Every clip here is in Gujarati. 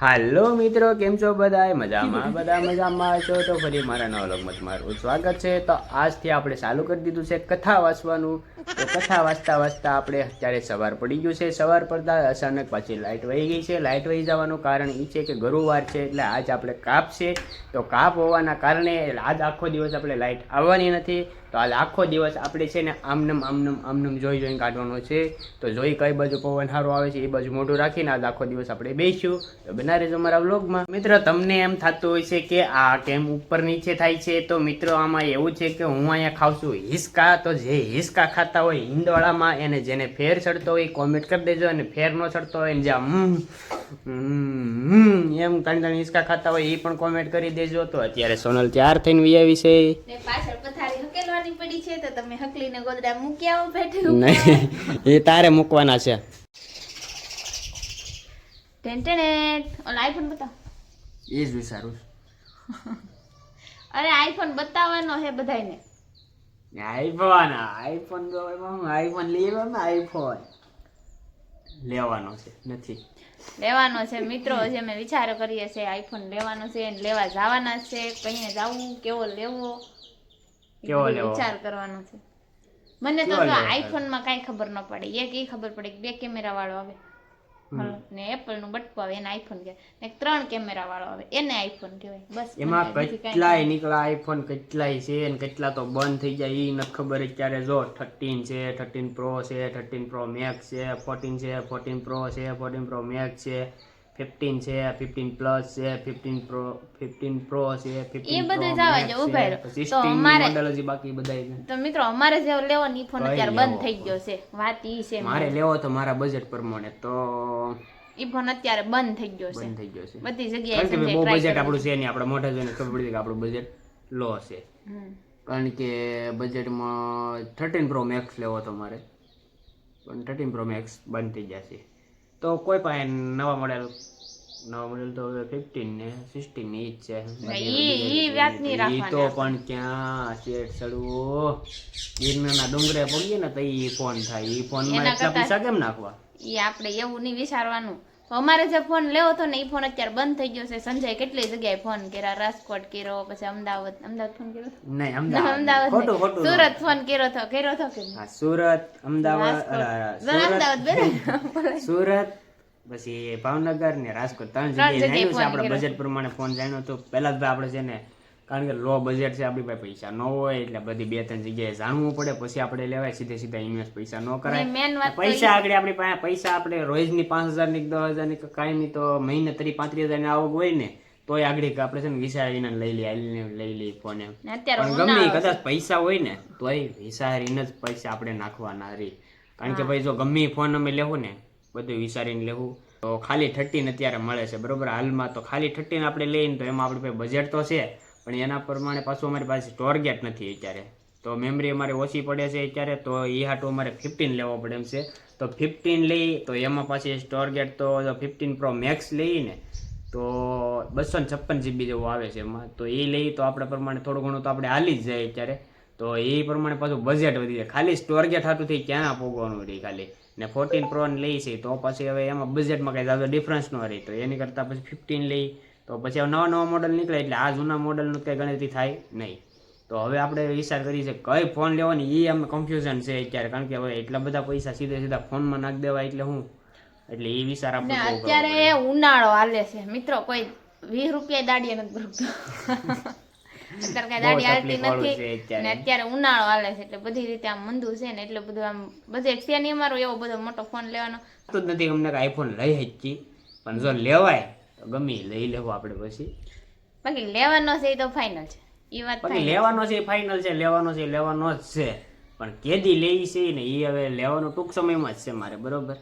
હાલો મિત્રો કેમ છો બધા મજામાં? બધા મજામાં છો? તો ફરી મારા નવા લોકમાં તમારું સ્વાગત છે. તો આજથી આપણે ચાલુ કરી દીધું છે કથા વાંચવાનું. તો કથા વાંચતા વાંચતા આપણે અત્યારે સવાર પડી ગયું છે. સવાર પડતા અચાનક પાછી લાઇટ વહી ગઈ છે. લાઇટ વહી જવાનું કારણ એ છે કે ગુરુવાર છે એટલે આજ આપણે કાપ છે. તો કાપ હોવાના કારણે આજ આખો દિવસ આપણે લાઇટ આવવાની નથી. તો આજ આખો દિવસ આપણે છે ને આમનમ આમનમ આમનમ જોઈ જોઈને કાઢવાનો છે. તો જોઈ કઈ બાજુ પવન સારો આવે છે એ બાજુ મોઢું રાખીને આજ આખો દિવસ આપણે બેસીશું. તો બના રહેજો અમારા વ્લોગમાં. મિત્ર તમને એમ થતું હોય છે કે આ કેમ ઉપર નીચે થાય છે? તો મિત્રો આમાં એવું છે કે હું અહીંયા ખાઉં છું હિસકા. તો જે હિસકા ખાતા હોય હિંદવાળામાં એને જેને ફેર ચડતો હોય કોમેન્ટ કરી દેજો અને ફેર ન ચડતો હોય ને જે આમ હમ, હમ, હમ, એમ ત્રણ ત્રણ હિસકા ખાતા હોય એ પણ કોમેન્ટ કરી દેજો. તો અત્યારે સોનલ તૈયાર થઈને વી છે. પાછળ પથારી હકેલવાની પડી છે તો તમે હકલીને ગોદડા મૂકી આવો બેઠું નહીં એ તારે મૂકવાના છે. ટેન્ટેનેટ ઓલા આઈફોન બતાવ. એ જ વિચારું અરે આઈફોન બતાવવાનો હે બધાયને. આઈફોન આઈફોન તો એમાં હું આઈફોન લેવાનો આઈફોન. લેવાનો છે નથી. લેવાનો છે મિત્રો જે મેં વિચારો કરીએ છે આઈફોન લેવાનો છે લેવા જવાના છે કહીને જવું કેવો લેવો. કેવો લેવો? વિચાર કરવાનો છે. મને તો? આઈફોનમાં કઈ ખબર ન પડે. એક એ ખબર પડે કે બે કેમેરા વાળો આવે. ને એપલનું બટકું આવે એને આઈફોન કહેવાય. ને ત્રણ કેમેરા વાળો આવે એને આઈફોન કહેવાય. બસ એમાં કેટલાય નીકળા આઈફોન કેટલાય છે ને કેટલા તો બંધ થઈ જાય એ નથી ખબર અત્યારે જો થર્ટીન છે થર્ટીન પ્રો છે થર્ટીન પ્રો મેક્સ છે ફોર્ટીન છે ફોર્ટીન પ્રો છે ફોર્ટીન પ્રો મેક્સ છે. ફિફ્ટીન છે ફિફ્ટીન પ્લસ છે ફિફ્ટીન પ્રો ફિફ્ટીન પ્રો છે એ બધું જવા દે, ઊભા. તો અમારે- મોડેલોજી બાકી બધા તો મિત્રો અમારે જે લેવો ને ફોન અત્યારે બંધ થઈ ગયો છે. વાત ઈ છે મારે લેવો તો મારા બજેટ પ્રમાણે તો ઈ ફોન અત્યારે બંધ થઈ ગયો છે. બંધ થઈ ગયો છે. બધી જગ્યાએ કારણ કે બહુ બજેટ આપણું છે નહીં આપણે મોઢા જોઈને ખબર પડી કે આપણું બજેટ લો છે. કારણ કે બજેટમાં થર્ટીન પ્રો મેક્સ લેવો તો મારે. પણ થર્ટીન પ્રો મેક્સ બંધ થઈ જશે. તો કોઈ પણ નવા મોડેલ નવા મોડેલ તો હવે ફિફ્ટીન ને સિક્સટીનની જ છે. ઈ- નહીં તો પણ ક્યાં શેઠ ચડવો ગિરનારના ડુંગરે પડીએ ને તો ઈ ફોન થાય. ઈ ફોનમાં એટલા પૈસા કેમ નાખવા? ઈ આપણે એવું નહીં વિચારવાનું. અમારે જે ફોન લેવો હતો ને એ ફોન અત્યારે બંધ થઈ ગયો છે. સંજય કેટલી જગ્યાએ ફોન કર્યા? રાજકોટ કર્યો પછી અમદાવાદ અમદાવાદ ફોન કર્યો નહીં અમદાવાદ અમદાવાદ ખોટું ખોટું સુરત ફોન કર્યો હતો કર્યો હતો કે સુરત અમદાવાદ અમદાવાદ સુરત બરાબર. એ ભાવનગર ને રાજકોટ ત્રણ જગ્યાએ જાણ્યું છે આપણે બજેટ પ્રમાણે ફોન જાણ્યો તો પહેલા જ આપણે છે ને કારણ કે લો બજેટ છે આપણી પાસે પૈસા ન હોય એટલે બધી બે ત્રણ જગ્યાએ જાણવું પડે પછી આપણે લેવાય સીધે સીધા ઇન્વેસ્ટ પૈસા ન કરાય પૈસા આગળ આપણી પાસે પૈસા આપણે રોજની પાંચ હજારની દસ હજારની કાંઈ નહીં તો મહિને ત્રીસ પાંત્રીસ હજારની આવક હોય ને તોય આગળ આપણે છે ને વિચારીને લઈ લઈએ લઈ લઈ લઈએ ફોન પણ ગમે. કદાચ પૈસા હોય ને તોય વિચારીને જ પૈસા આપણે નાખવાના રહી કારણ કે ભાઈ જો ગમે ફોન અમે લેવું ને બધું વિચારીને લેવું. તો ખાલી થર્ટીન અત્યારે મળે છે, બરોબર? હાલમાં તો ખાલી થર્ટીન આપણે લઈને તો એમાં આપણી પાસે બજેટ તો છે, પણ એના પ્રમાણે પાછું અમારી પાસે ટાર્ગેટ નથી અત્યારે. તો મેમરી અમારે ઓછી પડે છે અત્યારે, તો એ હાટું અમારે ફિફ્ટીન લેવો પડે એમ છે. તો ફિફ્ટીન લઈ, તો એમાં પાછી ટાર્ગેટ તો ફિફ્ટીન પ્રો મેક્સ લઈને, તો બસો ને છપ્પન જીબી જેવું આવે છે એમાં. તો એ લઈ તો આપણા પ્રમાણે થોડું ઘણું તો આપણે હાલી જ જાય અત્યારે. તો એ પ્રમાણે પાછું બજેટ વધી જાય. ખાલી સ્ટોરગેટ હાટું થઈ ક્યાં પોગવાનું રહી ખાલી? ને ફોર્ટીન પ્રો લઈ છે તો પછી હવે એમાં બજેટમાં કંઈ ઝાઝો ડિફરન્સ ન રહી. તો એની કરતાં પછી ફિફ્ટીન લઈ તો પછી હવે નવા નવા મોડલ નીકળે એટલે આ જૂના મોડલનું કંઈ ગણતરી થાય નહીં. તો હવે આપણે વિચાર કરીએ છીએ કઈ ફોન લેવાની એ અમે કન્ફ્યુઝન છે અત્યારે કારણ કે હવે એટલા બધા પૈસા સીધે સીધા ફોનમાં નાખી દેવા એટલે હું? એટલે એ વિચાર આપણે અત્યારે ઉનાળો હાલે છે. મિત્રો કોઈ વીસ રૂપિયા દાડીએ નથી ભરતું. અત્યારે કઈ દાઢી હાલતી નથી. ને અત્યારે ઉનાળો હાલે છે એટલે બધી રીતે આમ મંદુ છે ને એટલે બધું આમ બજેટ છે નહીં અમારો એવો બધો મોટો ફોન લેવાનો. તો જ નથી અમને આઈફોન લઈ હજી પણ જો લેવાય તો ગમે લઈ લેવો આપણે પછી. બાકી લેવાનો છે એ તો ફાઇનલ છે. એ વાત બાકી લેવાનો છે ફાઇનલ છે લેવાનો છે લેવાનો જ છે. પણ કેદી લેવી છે ને એ હવે લેવાનો ટૂંક સમયમાં જ છે મારે બરોબર?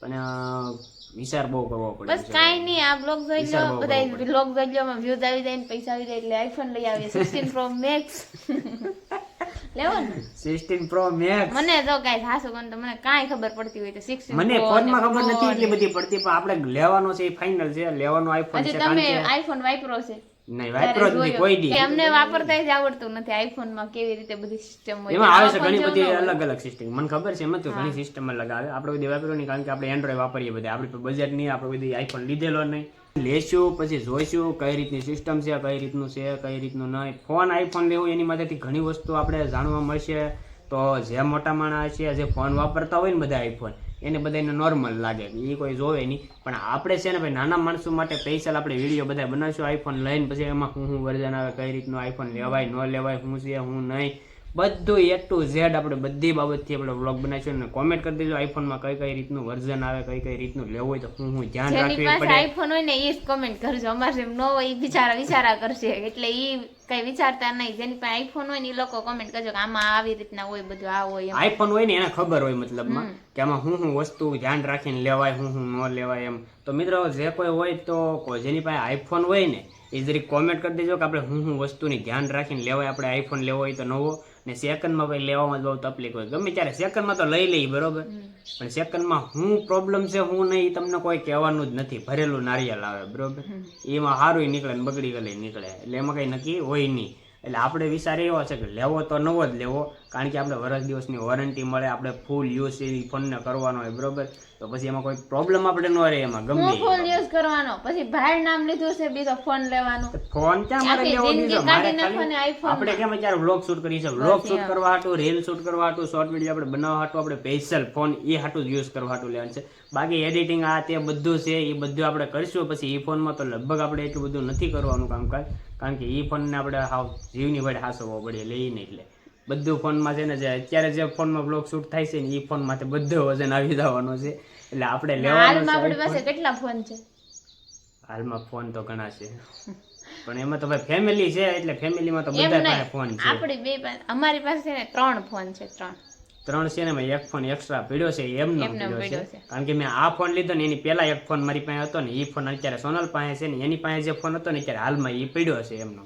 પણ અ, વિચાર બહુ કરવો પડે બસ કાઈ નહીં આ બ્લોગ જોઈ લો બધા બ્લોગ જોઈ લો માં વ્યૂઝ આવી જાય ને પૈસા આવી જાય એટલે આઈફોન લઈ આવીએ સિક્સટીન પ્રો મેક્સ લેવો ને. સિક્સટીન પ્રો મેક્સ મને તો કાંઈ સાસુ કોણ તો મને કાંઈ ખબર પડતી હોય તો સિક્સટીન મને ફોનમાં ખબર નથી એટલી બધી પડતી પણ આપણે લેવાનો છે એ ફાઇનલ છે લેવાનો આઈફોન છે તમે આઈફોન વાપરો છે. નહીં વાપરો જ નહીં કોઈ દી. કે વાપરતા જ આવડતું નથી આઈફોનમાં કેવી રીતે બધી સિસ્ટમ હોય. એમાં આવે છે ઘણી બધી જેવું ન હોય. અલગ અલગ સિસ્ટમ મને ખબર છે એમાં તો ઘણી સિસ્ટમ અલગ આવે. આપણે બધી વાપરો નહીં કારણ કે આપણે એન્ડ્રોઈડ વાપરીએ બધા. આપણે બજેટ નહીં આપણે બધી આઈફોન લીધેલો નહીં. લેશું પછી જોઈશું કઈ રીતની સિસ્ટમ છે કઈ રીતનું છે કઈ રીતનું નહીં. ફોન આઈફોન લેવું એની માટેથી ઘણી વસ્તુ આપણે જાણવા મળશે. તો જે મોટા માણસ છે જે ફોન વાપરતા હોય ને બધા આઈફોન એને બધાને નોર્મલ લાગે. એ કોઈ જોવે નહીં. પણ આપણે છે ને ભાઈ નાના માણસો માટે સ્પેશિયલ આપણે વીડિયો બધા બનાવશું. આઈફોન લઈને પછી એમાં શું શું વર્ઝન આવે, કઈ રીતનું આઈફોન લેવાય, ન લેવાય, શું છે, શું નહીં. બધું એ ટુ ઝેડ આપણે બધી બાબતથી આપણે વ્લોગ બનાવીશું અને કોમેન્ટ કરી દેજો. આઈફોનમાં કઈ કઈ રીતનું વર્ઝન આવે કઈ કઈ રીતનું લેવું હોય તો હું હું ધ્યાન રાખવી પડે. આઈફોન હોય ને એ જ કોમેન્ટ કરજો. અમારે જેમ ન હોય એ બિચારા વિચારા કરશે. એટલે એ કઈ વિચારતા નહીં. જેની પાસે આઈફોન હોય ને એ લોકો કોમેન્ટ કરજો કે આમાં આવી રીતના હોય બધું આ હોય આઈફોન હોય ને એને ખબર હોય મતલબમાં કે આમાં હું હું વસ્તુ ધ્યાન રાખીને લેવાય હું હું ન લેવાય એમ. તો મિત્રો જે કોઈ હોય તો જેની પાસે આઈફોન હોય ને એ જરી કોમેન્ટ કરી દેજો કે આપણે હું હું વસ્તુની ધ્યાન રાખીને લેવાય. આપણે આઈફોન લેવો હોય તો નવો. ને સેકન્ડમાં ભાઈ લેવામાં જ બહુ તકલીફ હોય. ગમે ત્યારે સેકન્ડમાં તો લઈ લઈ બરોબર? પણ સેકન્ડમાં હું પ્રોબ્લેમ છે હું નહીં તમને કોઈ કહેવાનું જ નથી. ભરેલું નારિયેળ આવે બરોબર? એમાં સારું નીકળે ને બગડી ગયેલી નીકળે. એટલે એમાં કઈ નક્કી હોય નહીં. એટલે આપણે વિચાર એવો છે કે લેવો તો નવો જ લેવો કારણ કે આપણે વર્ષ દિવસની વોરંટી મળે આપણે ફૂલ યુઝ એ ફોનને કરવાનો હોય બરોબર? તો પછી એમાં કોઈ પ્રોબ્લેમ આપણે ન રહે એમાં ગમે ફોન યુઝ કરવાનો. પછી ભાઈ નામ લીધું છે બીજો ફોન લેવાનો. ફોન ક્યાં મારે લેવો દીધો મારે આપણે કેમ અત્યારે વ્લોગ શૂટ કરી છે વ્લોગ શૂટ કરવા હાટું રીલ શૂટ કરવા હાટું શોર્ટ વીડિયો આપણે બનાવવા હાટું આપણે સ્પેશિયલ ફોન એ હાટું યુઝ કરવા હાટું લેવાનું છે. બાકી એડિટિંગ આ તે બધું છે એ બધું આપણે કરીશું પછી એ ફોનમાં તો લગભગ આપણે એટલું બધું નથી કરવાનું કામકાજ. કારણ કે એ ફોનને આપણે હાવ જીવની વડે હાસવવો પડે નહીં એટલે. બધું ફોનમાં છે ને જે અત્યારે જે ફોનમાં બ્લોગ શૂટ થાય છે ને એ ફોનમાંથી બધું વજન આવી જવાનું છે. એટલે આપણે લેવાનું હાલમાં આપણી પાસે કેટલા ફોન છે? હાલમાં ફોન તો ઘણા છે. પણ એમાં તો ભાઈ ફેમિલી છે એટલે ફેમિલીમાં તો બધા પાસે ફોન છે. આપણી બે અમારી પાસે ત્રણ ફોન છે ત્રણ. ત્રણ છે ને મેં એક ફોન એક્સ્ટ્રા પીડ્યો છે એમનો પડ્યો છે. કારણ કે મેં આ ફોન લીધો ને એની પહેલા એક ફોન મારી પાસે હતો ને એ ફોન અત્યારે સોનલ પાસે છે ને એની પાસે જે ફોન હતો ને અત્યારે હાલમાં એ પીડ્યો છે એમનો.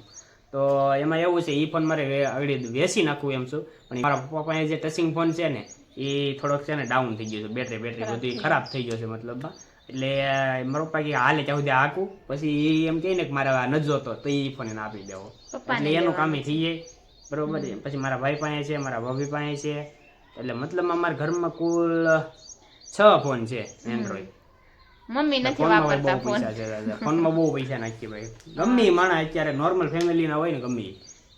તો એમાં એવું છે એ ફોન મારે આગળ વેચી નાખવું એમ છું પણ મારા પપ્પા પાસે જે ટચિંગ ફોન છે ને એ થોડોક છે ને ડાઉન થઈ ગયો છે બેટરી બેટરી બધું ખરાબ થઈ ગયો છે મતલબ એટલે મારા પપ્પા કે હાલે ત્યાં સુધી હાકું પછી એ એમ કહે ને કે મારે આ ન જોતો તો એ ફોન એને આપી દેવો. એટલે એનું કામ થઈ જાય બરોબર પછી મારા ભાઈ પાસે છે મારા ભાભી પાસે છે એટલે મતલબ અમારા ઘરમાં કુલ છ ફોન છે એન્ડ્રોઈડ મમ્મી નથી વાપરતા ફોન. ફોનમાં બહુ પૈસા નાખીએ ભાઈ. ગમે માણસ અત્યારે નોર્મલ ફેમિલી ના હોય ને ગમે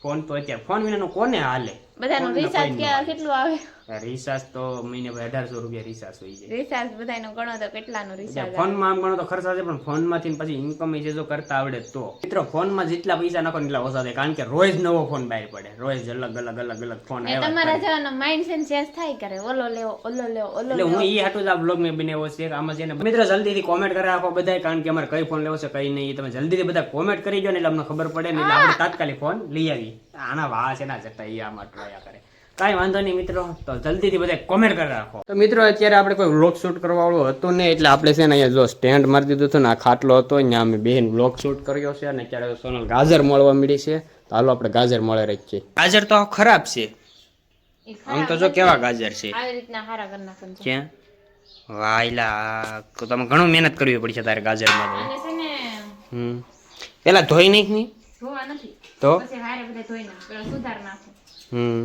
ફોન તો અત્યારે ફોન વિનાનો કોને હાલે? બધાનું રિચાર્જ કેટલું આવે? રિચાર્જ તો મહિને ભાઈ અઢારસો રૂપિયા રિસાર્જ હોય છે. રિસાર્જ બધાનો ગણો તો કેટલાનો રિસાર્જ ફોનમાં આમ ગણો તો ખર્ચા છે પણ ફોનમાંથી પછી ઇન્કમ છે જો કરતા આવડે તો. મિત્રો ફોનમાં જેટલા પૈસા નાખો એટલા ઓછા થાય કારણ કે રોજ નવો ફોન બહાર પડે. રોજ અલગ અલગ અલગ અલગ ફોન જ તમારા જવાનો માઇન્ડ સેટ ચેન્જ થાય કરે. ઓલો લેવો ઓલો લેવો ઓલો એટલે હું ઈ હાટું જ આ બ્લોગ મેં બનાવ્યો છે આમાં છે ને મિત્રો જલ્દીથી કોમેન્ટ કરી રાખો બધા કારણ કે અમારે કઈ ફોન લેવો છે કઈ નહીં તમે જલ્દીથી બધા કોમેન્ટ કરી દો ને એટલે અમને ખબર પડે ને એટલે આપણે તાત્કાલિક ફોન લઈ આવી આના વાહ છે ના જતા આમાં ટ્રાયા કરે. કાંઈ વાંધો નહીં મિત્રો. તો જલ્દીથી બધા કોમેન્ટ કરી રાખો. તો મિત્રો અત્યારે આપણે કોઈ વ્લોગ શૂટ કરવા વાળું હતું ને એટલે આપણે છે ને અહીંયા જો સ્ટેન્ડ મારી દીધું હતું ને આ ખાટલો હતો અહીંયા અમે બેન વ્લોગ શૂટ કર્યો છે અને અત્યારે સોનલ ગાજર મળવા મળી છે. તો હાલો આપણે ગાજર મળે રાખીએ ગાજર તો ખરાબ છે. આમ તો જો કેવા ગાજર છે. આવી રીતના હારા કરી નાખવાનું છે. ક્યાં? વાયલા તો તમે ઘણું મહેનત કરવી પડશે તારે ગાજરમાં તો. અને હમ. પેલા ધોઈ નાખની. ધોવા નથી. તો? પછી હારે બધા ધોઈ નાખ. પેલા સુધાર નાખો. હમ.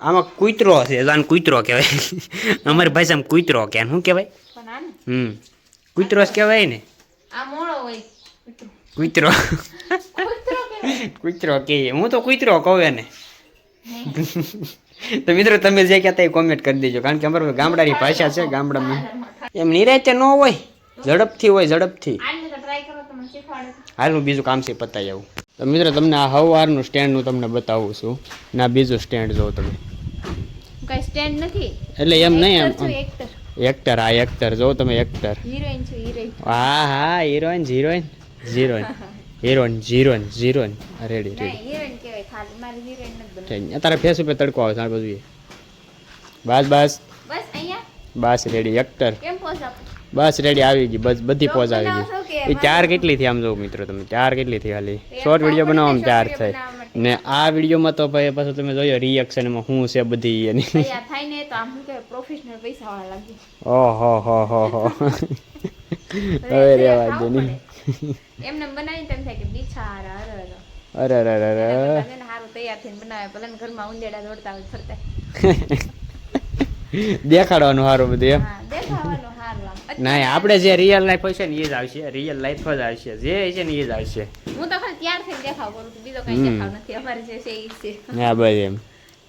આમાં કૂતરો છે આને કૂતરો કહેવાય. અમારી ભાષામાં કૂતરો કે શું કહેવાય? હમ. કૂતરો જ કહેવાય ને. કૂતરો. કૂતરો. કહીએ કે હું તો કૂતરો કહું એને. તો મિત્રો તમે જે કહેતા એ કોમેન્ટ કરી દેજો. કારણ કે અમારે ગામડાની ભાષા છે ગામડામાં. એમ નિરાતે ન હોય. ઝડપથી હોય ઝડપથી. હાલ હું બીજું કામ છે પતાવી આવું. તો મિત્રો તમને આ હવારનું સ્ટેન્ડ હું તમને બતાવું છું. ના બીજું સ્ટેન્ડ જો તમે. કઈ સ્ટેન્ડ નથી? એટલે એમ નહીં એમ એક્ટર આ એક્ટર જો તમે એક્ટર હિરોઈન છું હિરોઈન હા હા heroine heroine heroine heroine heroine heroine ready ready heroine કહેવાય ખાલી મારી હિરોઈન નથી બનવું. તારા ફેસ ઉપર તડકો આવે છે આ બધું બસ બસ. બસ અહીંયા? બસ રેડી એક્ટર કેમ પોઝ આપો? બસ રેડી આવી ગઈ. બસ બધી પોઝ આવી બનાવો ગઈ. એ ચાર કેટલી થઈ આમ જો મિત્રો તમે? ચાર કેટલી થઈ ખાલી? શોર્ટ વીડિયો બનાવવામાં ચાર થાય. ને આ વિડીયોમાં તો ભાઈ પાછું તમે જોયો રિએક્શન એમાં શું છે બધી એની. થાય ને તો આમ કહેવાય પ્રોફેશનલ પૈસા વાળા લાગે. ઓહો હો હો હો. હવે રેવા દે નહીં એમને બનાવીને તેમ થાય કે બિચારા અરે અરે અરે. અરે અરે ને હારું તૈયાર થઈને બનાવે. ભલે ઘરમાં ઉંદેડા દોડતા હોય ફરતા. દેખાડવાનું સારું બધું એમ. હા દેખાવાનું હારું આમ ના આપણે જે રિયલ લાઈફ છે ને એ જ આવશે. રિયલ લાઈફ જ આવશે. જે છે ને એ જ આવશે. હું તો ખાલી તૈયાર થઈને દેખાવ કરું છું. બીજો કઈ. દેખાવ નથી. અમારે જે છે એ છે. હા બસ એમ.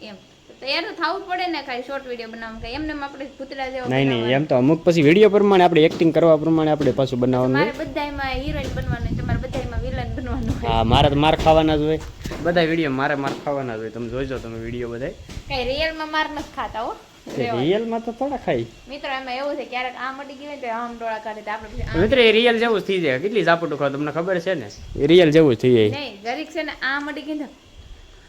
એમ. તૈયાર તો થવું પડે ને કાંઈ શોર્ટ વીડિયો બનાવવા કઈ. એમને એમ આપણે ભૂતરા જેવા નહીં નહીં એમ તો અમુક પછી વીડિયો પ્રમાણે આપણે એક્ટિંગ કરવા પ્રમાણે આપણે પાછું બનાવવાનું મારે બધાયમાં હીરોઈન બનવાનું હોય, તમારે બધાયમાં વિલન બનવાનું હા મારે તો માર ખાવાના જ હોય. બધા વીડિયો મારે માર ખાવાના જ હોય. તમે જોઈજો તમે વીડિયો બધા કઈ રિયલમાં માર નથી ખાતા હો. રિયલમાં તો થોડા ખાઈ મિત્રો એમાં એવું છે ક્યારેક આ મટી ગયું તો આમ ડોળા કાઢે તો આપણે પછી એ રિયલ જેવું જ થઈ જાય. કેટલી ઝાપટું ખાવ તમને ખબર છે ને? એ રિયલ જેવું જ થઈ જાય. નહીં જરીક છે ને આ મટી ગયું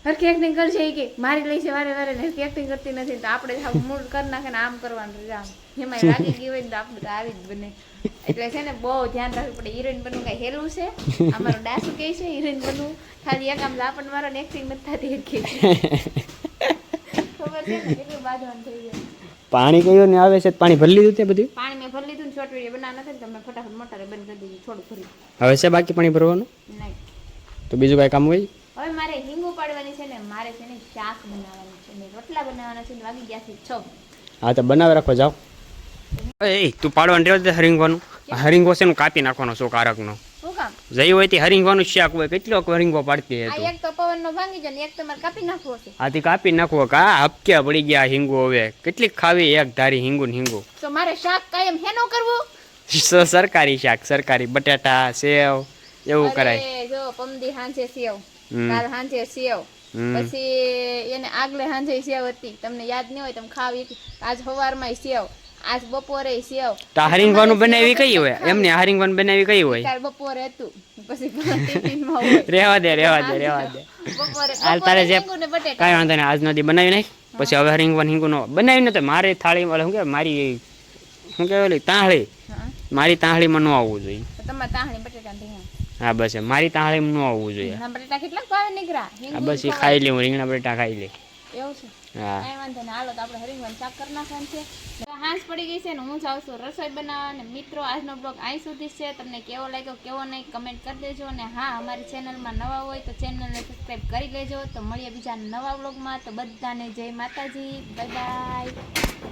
હરખી એક્ટિંગ કરશે એ કે મારી લઈ છે વારે વારે. હરખી એક્ટિંગ કરતી નથી તો આપણે મૂળ કરી નાખે ને આમ કરવાનું છે આમ. એમાં લાગી ગયું હોય ને તો આપણે તો આવી જ બને. એટલે છે ને બહુ ધ્યાન રાખવું પડે. હિરોઈન બનવું કઈ હેલું છે? અમારો ડાસુ કે છે હિરોઈન બનવું. ખાલી એક આમ લાપણ મારો ને એક્ટિંગ નથી થતી કે ખબર છે ને કેટલું બાંધવાનું થઈ જાય પાણી કયું ને આવે છે પાણી ભરી લીધું તે બધું? પાણી મેં ભરી લીધું શોર્ટ વીડિયો બનાવવા નથી તમે ફટાફટ મોટર બંધ કરી દીધું થોડું ભરી હવે છે બાકી પાણી ભરવાનું? નહીં. તો બીજું કાંઈ કામ હોય? હવે મારે હિંગુ પાડવાની છે ને મારે છે ને શાક બનાવવાનું છે. ને રોટલા બનાવવાના છે ને વાગી ગયા છે છ. હા તો બનાવી રાખો જાઓ. એ તું પાડવાનું રહ્યો દે હરિંગવાનું. હરિંગો છે ને કાપી નાખવાનો શોખ આરકનો. કામ જઈ હોય તે હરિંગવાનું શાક હોય કેટલો હરિંગો પાડતી આ એક તો પવન ભાંગી જાય એક તો કાપી નાખવો છે. આથી કાપી નાખવો કા હપક્યા પડી ગયા હિંગુ હવે. કેટલીક ખાવી એક ધારી હિંગુ ને હિંગુ. તો મારે શાક કાયમ હેનો કરવું? સરકારી શાક સરકારી બટાટા સેવ એવું કરાય. જો પમદી હાંજે સેવ. કાલ હાંજે સેવ. પછી એને આગલે હાંજે સેવ હતી. તમને યાદ નહીં હોય તમે ખાવી આજ સવારમાં સેવ. આજ બપોરે સેવ. તો હરિંગવાનું બનાવી કઈ હોય. એમને હરિંગવાન બનાવી કઈ હોય? કાલ બપોરે હતું. પછી ટિફિનમાં હોય. રેવા દે રહેવા દે રહેવા દે. બપોરે હાલ તારે જે કઈ વાંધો નહીં આજનો દી બનાવી નાખ. પછી હવે હરિંગવાન હિંગુ નો બનાવી ને તો મારી થાળી વાળા શું કે મારી શું કહેવાય ઓલી તાહળી મારી તાંહળીમાં ન આવવું જોઈએ. તમારે તાહળી બટેટા હા બસ. મારી તાંહળીમાં ન આવવું જોઈએ. બટેટા કેટલા ભાવે નીકળ્યા? બસ એ ખાઈ લે હું રીંગણા બટેટા ખાઈ લે. એવું છે? કાંઈ પડી ગઈ છે ને હું જાઉં છું રસોઈ બનાવવા અને મિત્રો, આજનો બ્લોગ અહીં સુધી છે. તમને કેવો લાગ્યો, કેવો નહીં કમેન્ટ કરી દેજો. અને હા, અમારી ચેનલમાં નવા હોય તો ચેનલને સબસ્ક્રાઈબ કરી લેજો. તો મળીએ બીજા નવા બ્લોગમાં તો બધાને જય માતાજી. Bye bye